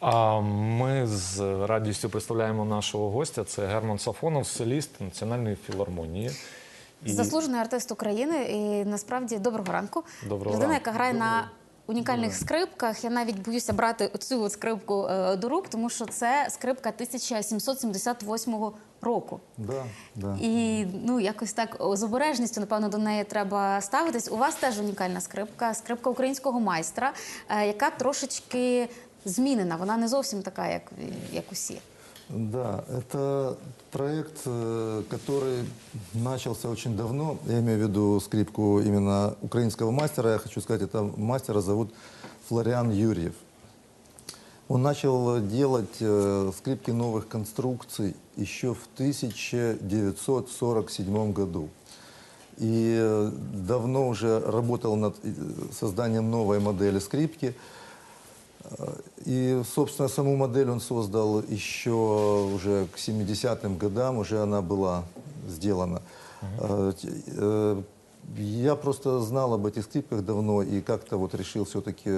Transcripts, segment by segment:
А ми з радістю представляємо нашого гостя. Це Герман Сафонов, соліст Національної філармонії. І Заслужений артист України і насправді доброго ранку. Доброго Людина, яка грає на унікальних скрипках. Я навіть боюся брати от скрипку е, до рук, тому що це скрипка 1778 року. Да, да. І ну якось так з обережністю, напевно, до неї треба ставитись. У вас теж унікальна скрипка, скрипка українського майстра, е, яка трошечки змінена. Вона не зовсім така, як, як усі. Да, это проект, э, который начался очень давно. Я имею в виду скрипку именно украинского мастера. Я хочу сказать, это мастера зовут Флориан Юрьев. Он начал делать э, скрипки новых конструкций еще в 1947 году. И э, давно уже работал над э, созданием новой модели скрипки. И, собственно, саму модель он создал еще уже к 70-м годам, уже она была сделана. Э, т- э, Я просто знал об этих скрипках давно и как-то вот решил все-таки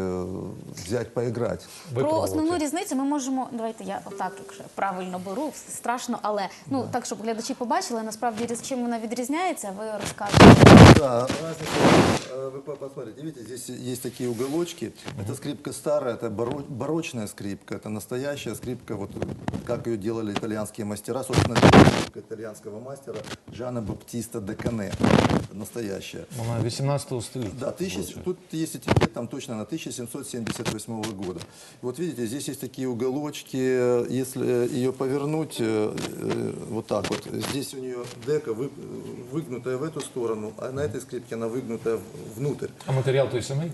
взять поиграть. Про випробувати. основну різницю ми можемо. Давайте я отак, якщо я правильно беру, все страшно, але ну так, щоб глядачі побачили, насправді різ- чим вона відрізняється, ви розкажете. Да, разница, э, Вы по- посмотрите, видите, здесь есть такие уголочки. Это скрипка старая, это баро- барочная скрипка, это настоящая скрипка, вот как ее делали итальянские мастера. Собственно, итальянского мастера Джана Баптиста де Кане, настоящая. Вона 18 століття. Да, тысяча, тут есть этикет там точно на 1778 года. Вот видите, здесь есть такие уголочки, если э, ее повернуть э, э, вот так вот, здесь у нее дека вы- выгнутая в эту сторону, а на этой скрипке она выгнутая внутрь. А матеріал той дерев'яний?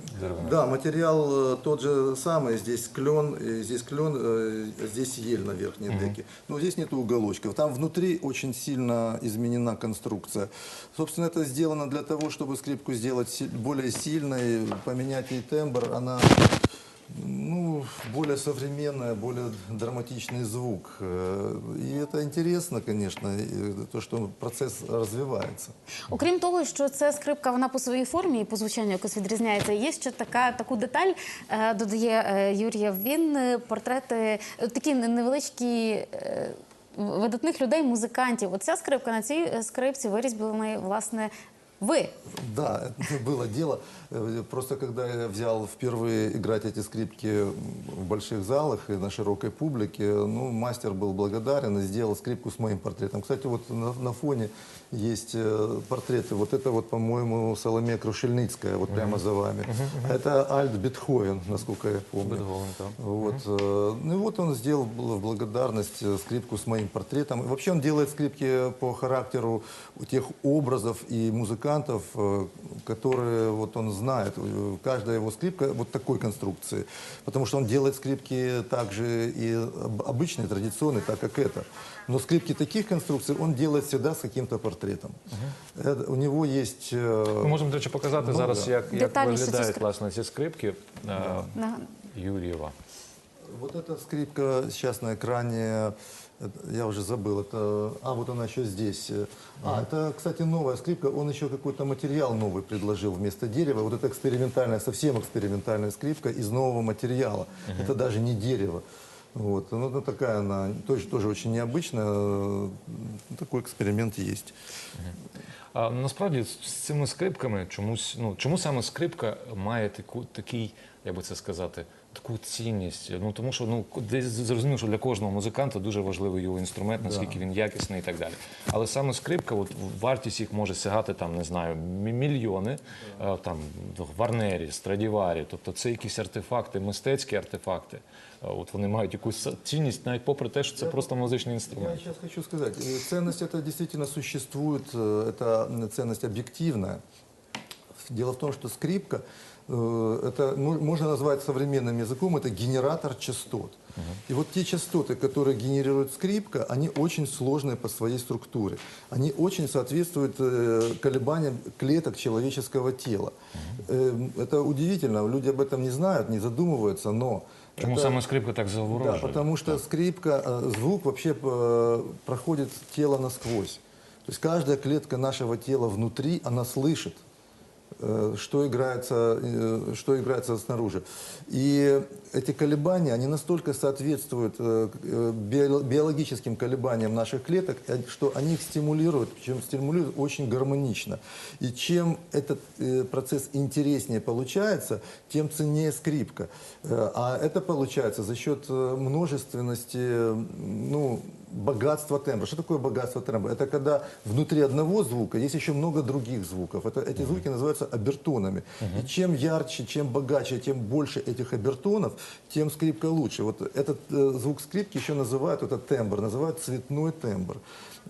Да, материал э, тот же самый, здесь клен, э, здесь клен, э, здесь ель на верхней деке. Но здесь нету уголочков. Там внутри очень сильно изменена конструкция. Собственно, это сделано для того, чтобы скрипку сделать более сильной, поменять ей тембр. Она ну, более современная, более драматичный звук. Э, И это интересно, конечно, и то, что процесс развивается. Окрім того, що це скрипка, вона по своїй формі і по звучанню якось відрізняється. Є ще така таку деталь, е, додає е, Юрія. Він е, портрети е, такі не- невеличкі. е, Видатних людей, музикантів. Оця скрипка на цій е, скрипці вирізблені, власне, ви. Да, это было дело. Э, Просто когда я взял впервые играть эти скрипки в больших залах и на широкой публике, ну, мастер был благодарен и сделал скрипку с моим портретом. Кстати, вот на, на фоне есть э, портреты. Вот это вот, по-моему, Соломея Крушельницкая, вот прямо за вами. Это Альт Бетховен, насколько я помню. Бетховен, да. Вот. э, Ну и вот он сделал в благодарность скрипку с моим портретом. И вообще он делает скрипки по характеру тех образов и музыкантов, э, которые вот он знает. Э, Каждая его скрипка вот такой конструкции. Потому что он делает скрипки также и об- обычные, традиционные, так как это. Но скрипки таких конструкций он делает всегда с каким-то портретом. Это- у него есть... э, Ми можемо, до речі, показати Ну, зараз, да. як, як Детальніше ці виглядають скрипки. власне ці скрипки е, На- Юрієва. Вот эта скрипка сейчас на экране, это- я уже забыл, это, а вот она еще здесь. А, это, кстати, новая скрипка, он еще какой-то материал новый предложил вместо дерева. Вот это экспериментальная, совсем экспериментальная скрипка из нового материала. Это даже не дерево. Вот. Ну, это такая она, тоже, тоже очень необычная, э, такой эксперимент есть. А насправді з цими скрипками чомусь, ну чому саме скрипка має таку такий, як би це сказати, таку цінність? Ну тому що ну десь зрозуміло, що для кожного музиканта дуже важливий його інструмент, наскільки він якісний і так далі. Але саме скрипка, от вартість їх може сягати там, не знаю, мі- мільйони, е, там Варнері, Страдіварі, тобто це якісь артефакти, мистецькі артефакти. Е, От вони мають якусь цінність, навіть попри те, що це просто музичний Я інструмент. сейчас хочу сказать, э, ценность это действительно существует, э, это ценность объективная. Дело в том, что скрипка, э, это ну, можно назвать современным языком, это генератор частот. И вот те частоты, которые генерирует скрипка, они очень сложные по своей структуре. Они очень соответствуют э, колебаниям клеток человеческого тела. Э, Это удивительно, люди об этом не знают, не задумываются, но... Чому это- саме скрипка так да, заворожує? потому что скрипка, э, звук вообще проходит тело насквозь. То есть каждая клетка нашего тела внутри, она слышит. Э, что играется, э, что играется снаружи. И эти колебания, они настолько соответствуют э, биологическим колебаниям наших клеток, что они их стимулируют, чем стимулируют очень гармонично. И чем этот процесс интереснее получается, тем ценнее скрипка. А это получается за счет множественности, ну, богатства тембра. Что такое богатство тембра? Это когда внутри одного звука есть еще много других звуков. Это, эти звуки называются обертонами. И чем ярче, чем богаче, тем больше этих обертонов, тем скрипка лучше. Вот этот э, звук скрипки еще называют, этот тембр, называют цветной тембр.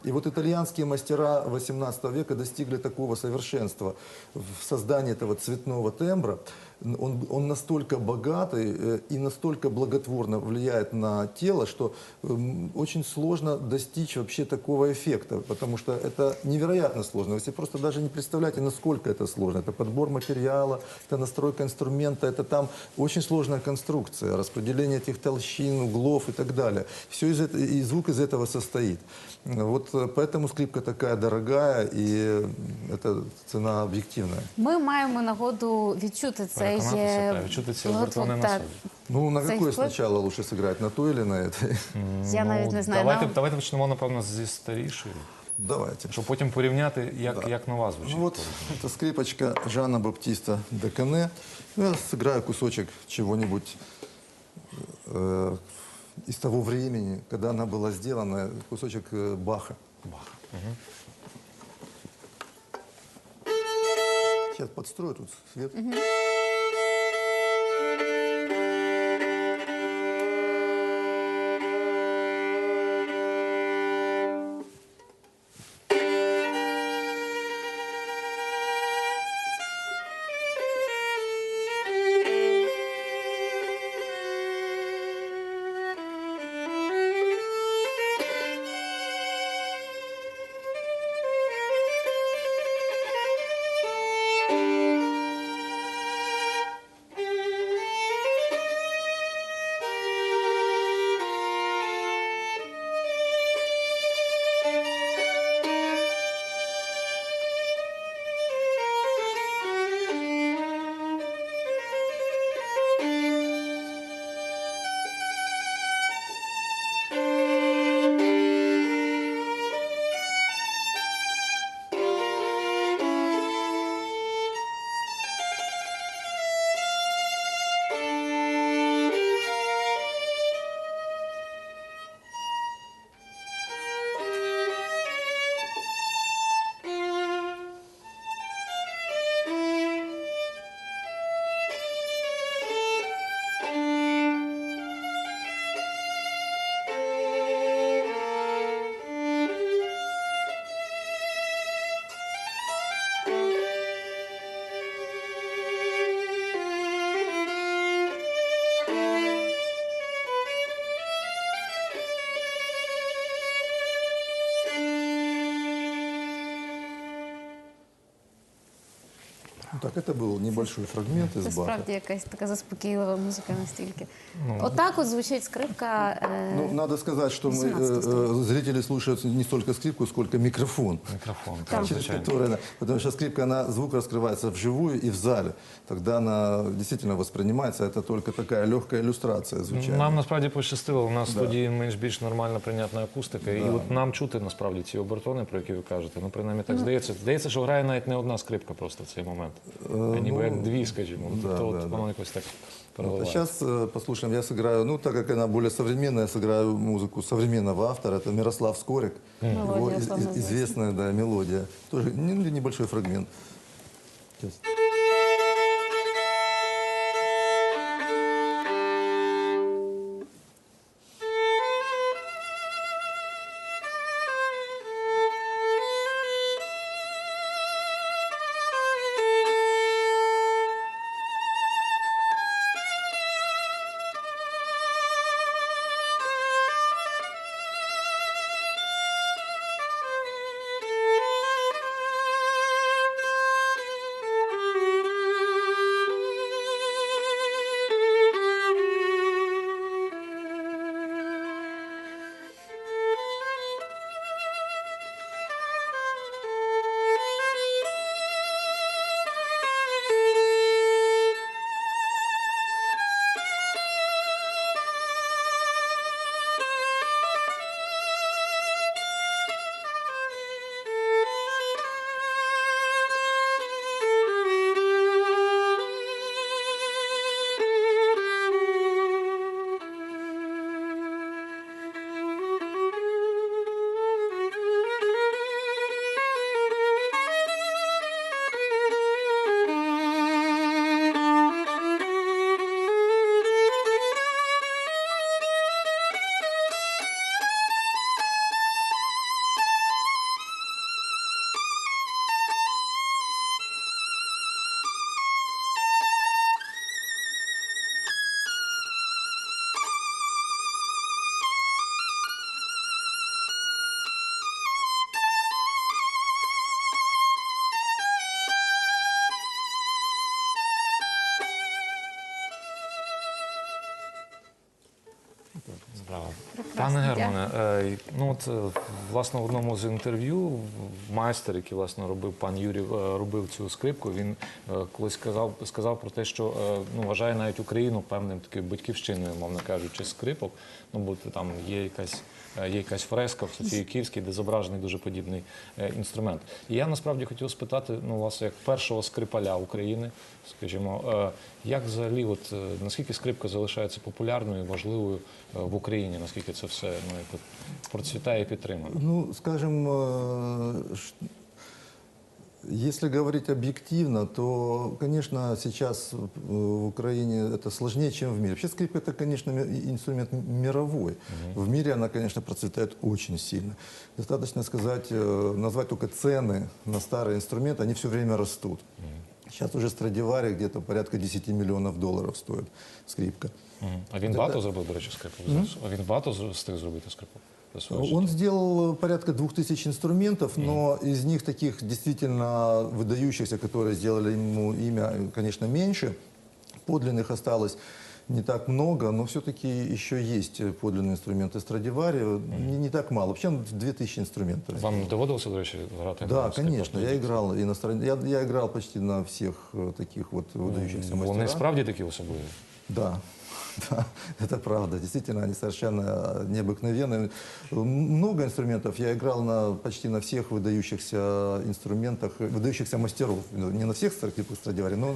И вот итальянские мастера 18 века достигли такого совершенства в создании этого цветного тембра. Он, он настолько богатый э, и настолько благотворно влияет на тело, что м, очень сложно достичь вообще такого эффекта, потому что это невероятно сложно. Вы себе просто даже не представляете, насколько это сложно. Это подбор материала, это настройка инструмента, это там очень сложная конструкция, распределение этих толщин, углов и так далее. Все из этого, и звук из этого состоит. Вот э, поэтому скрипка такая дорогая, и это цена объективная. Ми маємо нагоду відчути цей Переконатися, е, так, відчути ці от- обертони от на так. собі. Ну, на Цей какой вплив? сначала лучше сыграть, на той или на этой? Я навіть не знаю. Давайте, нам- давайте почнемо, напевно, зі старішої, Давайте. щоб потім порівняти, як, як нова звучить. Ну вот, это скрипочка Жана Баптиста Декане. Ну, Я сыграю кусочек чего-нибудь э, из того времени, когда она была сделана, кусочек э, Баха. Бах. Сейчас подстрою тут свет. Ну, Так, это был небольшой фрагмент Це из Баха. справді якась така заспокійлива музика настільки. Ну. Отак от звучить скрипка. е, Ну, надо сказать, что мы, 18 э, э, зрители слушают не столько скрипку, сколько микрофон. Мікрофон, Так. так, через звичайно. который она- потому что скрипка, она, звук раскрывается вживую и в зале. Тогда она действительно воспринимается, это только такая легкая иллюстрация звучания. Нам насправді пощастило. У нас в студії менш-більш нормальна прийнятна акустика. І от нам чути насправді ці обертони, про які ви кажете. Ну, принаймні так здається. Здається, що грає навіть не одна скрипка просто в цей момент. А ніби як дві, скажімо. да, Тобто да, от да. воно якось так А переливається. сейчас послушаем, я сыграю, ну, так как она более современная, я сыграю музыку современного автора, это Мирослав Скорик. Мелодия Его из- славно из- известная да, мелодия. Тоже не- небольшой фрагмент. Сейчас. Браво. Пане Германе, е, ну от е, власне в одному з інтерв'ю майстер, який власне робив пан Юрій, е, робив цю скрипку. Він колись сказав, сказав про те, що ну вважає навіть Україну певним такою батьківщиною, мовно кажучи, скрипок. Ну бо там є якась. Е, Є якась фреска в Софії Київській, де зображений дуже подібний е, інструмент. І я насправді хотів спитати, ну, вас як першого скрипаля України, скажімо, е, як взагалі, от наскільки скрипка залишається популярною, важливою е, в Україні, наскільки це все ну, процвітає і підтримано? Ну, скажем, ш- если говорить объективно, то, конечно, сейчас э, в Украине это сложнее, чем в мире. Вообще скрипка это, конечно, ми- инструмент мировой. В мире она, конечно, процветает очень сильно. Достаточно сказать, э, назвать только цены на старые инструменты, они все время растут. Сейчас уже Страдивари где-то порядка 10 миллионов долларов стоит скрипка. Мгм. А він багато зробив, до речі, скрипок? зараз? А він багато з- встиг зробити скрипок? за своє життя? Он сделал порядка двух тысяч инструментов, но из них таких действительно выдающихся, которые сделали ему имя, конечно, меньше. Подлинных осталось не так много, но все-таки еще есть подлинные инструменты Страдивари. Не, не так мало. Вообще 2000 инструментов. Вам доводилося, до речі, грати? Да, на скрипок? конечно. Я играл и на стране. Я, я играл почти на всех э, таких вот выдающихся Вони мастерах. справді такі особливі? Да, да, это правда. Действительно, они совершенно необыкновенные. Много инструментов. Я играл на, почти на всех выдающихся инструментах, выдающихся мастеров. Не на всех скрипках Страдивари, но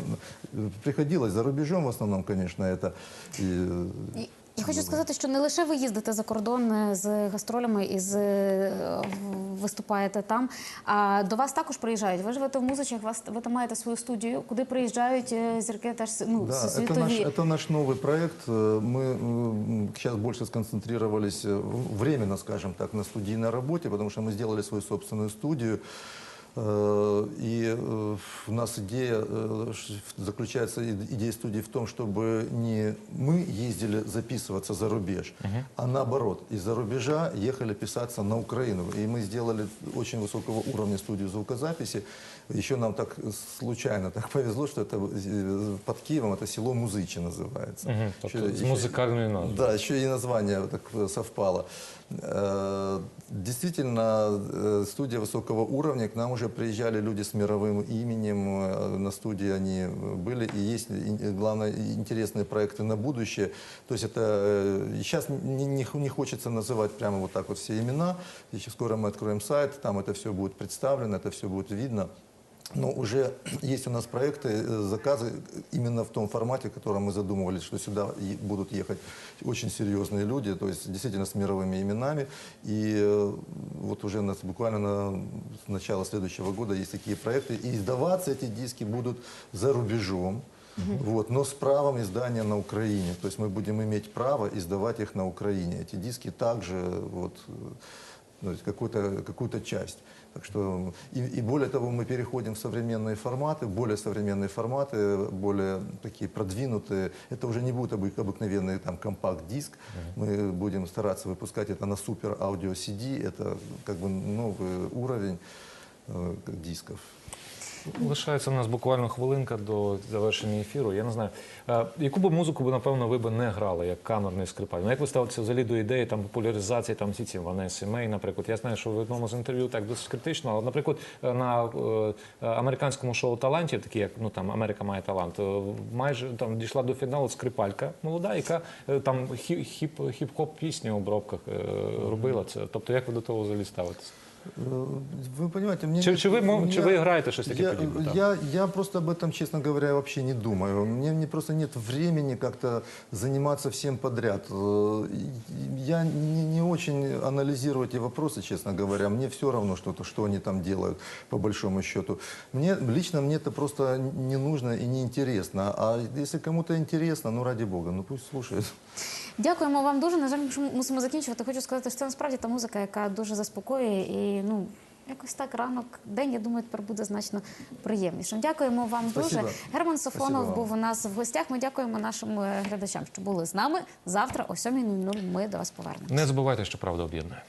приходилось за рубежом в основном, конечно, это. И, І- Я хочу сказати, що не лише ви їздите за кордон е, з гастролями і з, е, в- виступаєте там, а до вас також приїжджають. Ви живете в музичах, вас ви там маєте свою студію, куди приїжджають е, зірки теж ну, Да, это світові. наш, это наш новый проект. Э, Мы сейчас больше сконцентрировались э, в- временно, скажем так, на студийной работе, потому что мы сделали свою собственную студию. Э, И э, у нас идея э, заключается, идея студии в том, чтобы не мы ездили записываться за рубеж, а наоборот, из-за рубежа ехали писаться на Украину. И мы сделали очень высокого уровня студию звукозаписи. Еще нам так случайно так повезло, что это э, под Киевом, это село Музычи называется. Мгм, тобто Еще- музикальною назвою. Да, еще и название так совпало. Э, Действительно, э, студия высокого уровня. К нам уже приезжали люди с мировым именем. На студии они были. И есть, главное, интересные проекты на будущее. То есть это сейчас не, не не хочется называть прямо вот так вот все имена. Еще скоро мы откроем сайт, там это все будет представлено, это все будет видно. Но уже есть у нас проекты, э, заказы именно в том формате, в котором мы задумывались, что сюда будут ехать очень серьезные люди, то есть действительно с мировыми именами. И э, вот уже у нас буквально на с начала следующего года есть такие проекты. И издаваться эти диски будут за рубежом. Вот, но с правом издания на Украине. То есть мы будем иметь право издавать их на Украине. Эти диски также вот, э, то есть какую-то какую часть. Так что и, и более того, мы переходим в современные форматы, более современные форматы, более такие продвинутые. Это уже не будет обы- обыкновенный там компакт-диск. Мы будем стараться выпускать это на супер аудио CD. Это как бы новый уровень э, дисков. Лишається у нас буквально хвилинка до завершення ефіру. Я не знаю, е, яку би музику напевно, ви би не грали як камерний скрипаль? Ну, як ви ставитеся взагалі до ідеї там, популяризації там, всі ці Ванеси Мей, наприклад? Я знаю, що в одному з інтерв'ю так досить критично, але, наприклад, е, на е, американському шоу талантів, такі як ну, там, Америка має талант, майже там дійшла до фіналу скрипалька молода, яка там хі- хіп, хіп-хоп пісні обробках робила це. Тобто, як ви до того взагалі ставитесь? Вы понимаете, мне... Чи- чи вы мо- чи вы играете что-то такое я, подобное, да? я, я просто об этом, честно говоря, вообще не думаю. Мне, мне просто нет времени как-то заниматься всем подряд. Э, Я не, не очень анализирую эти вопросы, честно говоря. Мне все равно, что, то, что они там делают, по большому счету. Мне, лично мне это просто не нужно и не интересно. А если кому-то интересно, ну ради бога, ну пусть слушает. Дякуємо вам дуже. На жаль, мусимо закінчувати. Хочу сказати, що це насправді та музика, яка дуже заспокоює і ну. Якось так ранок, день, я думаю, тепер буде значно приємнішим. Дякуємо вам Спасибо. дуже. Герман Спасибо Сафонов вам. був у нас в гостях. Ми дякуємо нашим е, глядачам, що були з нами. Завтра о 7.00 ми до вас повернемо. Не забувайте, що правда об'єднує.